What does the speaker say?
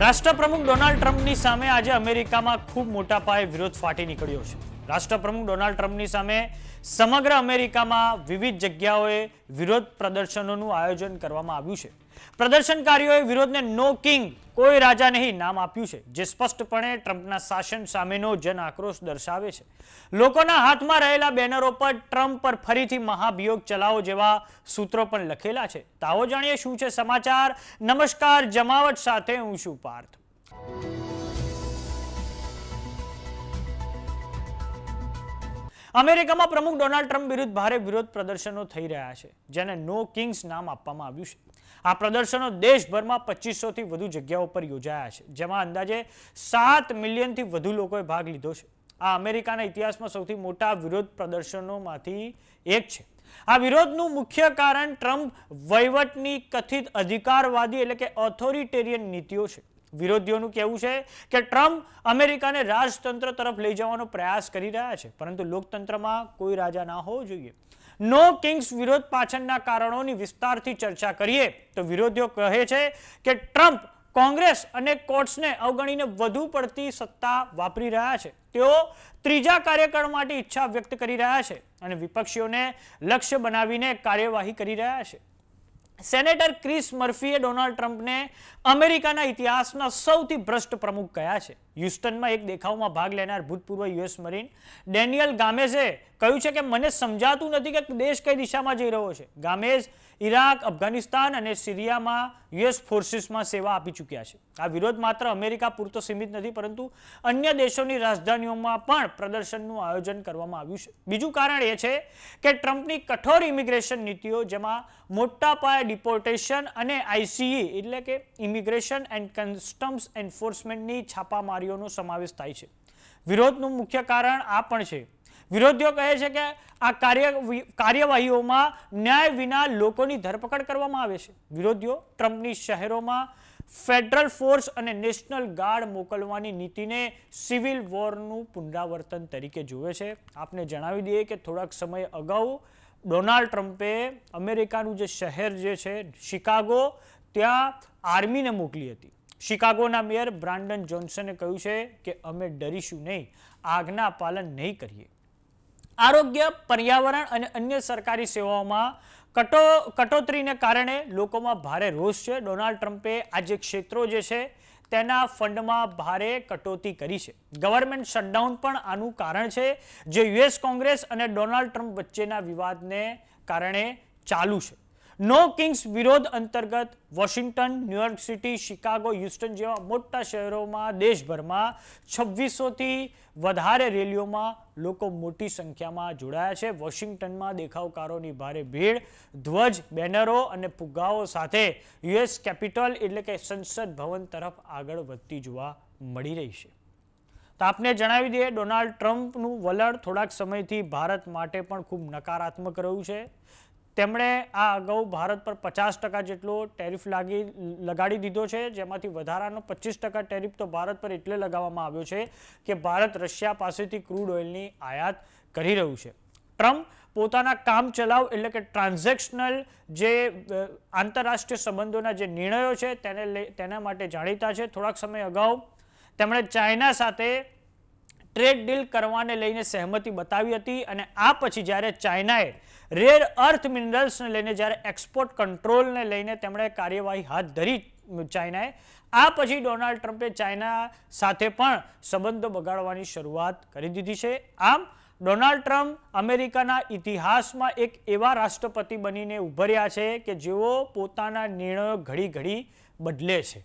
રાષ્ટ્રપ્રમુખ ડોનાલ્ડ ટ્રમ્પની સામે આજે અમેરિકામાં ખૂબ મોટા પાયે વિરોધ ફાટી નીકળ્યો છે. રાષ્ટ્રપ્રમુખ ડોનાલ્ડ ટ્રમ્પની સામે સમગ્ર અમેરિકામાં વિવિધ જગ્યાઓએ વિરોધ પ્રદર્શનોનું આયોજન કરવામાં આવ્યું છે. પ્રદર્શનકારીઓએ વિરોધને નો કિંગ કોઈ રાજા નહીં, નામ આપ્યું છે, જે સ્પષ્ટપણે ટ્રમ્પના શાસન સામેનો જન આક્રોશ દર્શાવે છે. લોકોના હાથમાં રહેલા બેનરો પર ટ્રમ્પ પર ફરીથી મહાભિયોગ ચલાવો જેવા સૂત્રો પણ લખેલા છે. તાવો જાણીએ શું છે સમાચાર? નમસ્કાર, જમાવટ સાથે હું છું પાર્થ. અમેરિકામાં પ્રમુખ ડોનાલ્ડ ટ્રમ્પ વિરુદ્ધ ભારે વિરોધ પ્રદર્શનો થઈ રહ્યા છે, જેને નો કિંગ્સ નામ આપવામાં આવ્યું છે. આ પ્રદર્શનો દેશભરમાં પચીસોથી વધુ જગ્યાઓ પર યોજાયા છે, જેમાં અંદાજે સાત મિલિયનથી વધુ લોકોએ ભાગ લીધો છે. આ અમેરિકાના ઇતિહાસમાં સૌથી મોટા વિરોધ પ્રદર્શનોમાંથી એક છે. આ વિરોધનું મુખ્ય કારણ ટ્રમ્પ વહીવટની કથિત અધિકારવાદી એટલે કે ઓથોરિટેરિયન નીતિઓ છે. વિરોધીઓનું કહેવું છે કે ટ્રમ્પ અમેરિકાને રાજતંત્ર તરફ લઈ જવાનો પ્રયાસ કરી રહ્યા છે, પરંતુ લોકતંત્રમાં કોઈ રાજા ના હોવો જોઈએ. નો કિંગ્સ વિરોધ પાછળના કારણોની વિસ્તારથી ચર્ચા કરીએ. તો વિરોધીઓ કહે છે કે ટ્રમ્પ કોંગ્રેસ અને કોર્ટ્સને અવગણીને વધુ પડતી સત્તા વાપરી રહ્યા છે. તેઓ ત્રીજા કાર્યકાળ માટે ઈચ્છા વ્યક્ત કરી રહ્યા છે અને વિપક્ષીઓને લક્ષ્ય બનાવીને કાર્યવાહી કરી રહ્યા છે. સેનેટર ક્રિસ મર્ફીએ ડોનાલ્ડ ટ્રમ્પને અમેરિકાના ઇતિહાસના સૌથી ભ્રષ્ટ પ્રમુખ કહ્યા છે. હ્યુસ્ટનમાં એક દેખાવમાં ભાગ લેનાર ભૂતપૂર્વ યુએસ મરીન ડેનિયલ ગામેઝે કહ્યું છે કે મને સમજાતું નથી કે દેશ કઈ દિશામાં જઈ રહ્યો છે. ગામેઝ ઇરાક, અફઘાનિસ્તાન અને સિરિયામાં યુએસ ફોર્સીસમાં સેવા આપી ચૂક્યા છે. આ વિરોધ માત્ર અમેરિકા પૂરતો સીમિત નથી, પરંતુ અન્ય દેશોની રાજધાનીઓમાં પણ પ્રદર્શનનું આયોજન કરવામાં આવ્યું છે. બીજું કારણ એ છે કે ટ્રમ્પની કઠોર ઇમિગ્રેશન નીતિઓ, જેમાં મોટા પાયે ડિપોર્ટેશન અને આઈસીઈ એટલે કે ઇમિગ્રેશન એન્ડ કસ્ટમ્સ એન્ફોર્સમેન્ટની છાપામારીઓનો સમાવેશ થાય છે. વિરોધનું મુખ્ય કારણ આ પણ છે. વિરોધીઓ કહે છે કે આ કાર્ય કાર્યવાહીઓમાં ન્યાય વિના લોકોની ધરપકડ કરવામાં આવે છે. વિરોધીઓ ટ્રમ્પની શહેરોમાં ફેડરલ ફોર્સ અને નેશનલ ગાર્ડ મોકલવાની નીતિને સિવિલ વોરનું પુનરાવર્તન તરીકે જુએ છે. આપને જણાવી દઈએ કે થોડાક સમય અગાઉ ડોનાલ્ડ ટ્રમ્પે અમેરિકાનું જે શહેર જે છે, શિકાગો, ત્યાં આર્મીને મોકલી હતી. શિકાગોના મેયર બ્રાન્ડન જોન્સને કહ્યું છે કે અમે ડરીશું નહીં, આગના પાલન નહીં કરીએ. આરોગ્ય, પર્યાવરણ અને અન્ય સરકારી સેવાઓમાં કટો, કટોતરીને કારણે લોકોમાં ભારે રોષ છે. ડોનાલ્ડ ટ્રમ્પે આ જે ક્ષેત્રો જે છે તેના ફંડમાં ભારે કટોતી કરી છે. ગવર્મેન્ટ શટડાઉન પણ આનું કારણ છે. જે યુએસ કોંગ્રેસ અને ડોનાલ્ડ ટ્રમ્પ વચ્ચેના વિવાદને કારણે ચાલુ છે. નો કિંગ્સ વિરોધ અંતર્ગત Washington New York city Chicago Houston જેવા મોટા શહેરોમાં દેશભરમાં છવ્વીસોથી વધારે રેલીઓમાં લોકો મોટી સંખ્યામાં જોડાયા છે. વોશિંગ્ટનમાં દેખાવકારોની ભારે ભીડ, ધ્વજ, બેનરો અને ફુગ્ગાઓ સાથે યુએસ કેપિટલ એટલે કે સંસદ ભવન તરફ આગળ વધતી જોવા મળી રહી છે. તો આપને જણાવી દઈએ, ડોનાલ્ડ ટ્રમ્પનું વલણ થોડાક સમયથી ભારત માટે પણ ખૂબ નકારાત્મક રહ્યું છે. તેમણે આ અગાઉ ભારત પર પચાસ ટકા જેટલો ટેરિફ લાગી, લગાડી દીધો છે, જેમાંથી વધારાનો પચીસ ટકા ટેરિફ તો ભારત પર એટલે લગાવવામાં આવ્યો છે કે ભારત રશિયા પાસેથી ક્રૂડ ઓઇલની આયાત કરી રહ્યું છે. ટ્રમ્પ પોતાના કામ ચલાવ એટલે કે ટ્રાન્ઝેક્શનલ જે આંતરરાષ્ટ્રીય સંબંધોના જે નિર્ણયો છે તેને તેના માટે જાણીતા છે. થોડાક સમય અગાઉ તેમણે ચાઇના સાથે ટ્રેડ ડીલ કરવાને લઈને સહેમતિ બતાવી હતી અને આ પછી જ્યારે ચાઇનાએ રેર અર્થ મિનરલ્સને લઈને જ્યારે એક્સપોર્ટ કંટ્રોલને લઈને તેમણે કાર્યવાહી હાથ ધરી ચાઇનાએ, આ પછી ડોનાલ્ડ ટ્રમ્પે ચાઇના સાથે પણ સંબંધો બગાડવાની શરૂઆત કરી દીધી છે. આમ, ડોનાલ્ડ ટ્રમ્પ અમેરિકાના ઇતિહાસમાં એક એવા રાષ્ટ્રપતિ બનીને ઉભર્યા છે કે જેઓ પોતાના નિર્ણયો ઘડી ઘડી બદલે છે.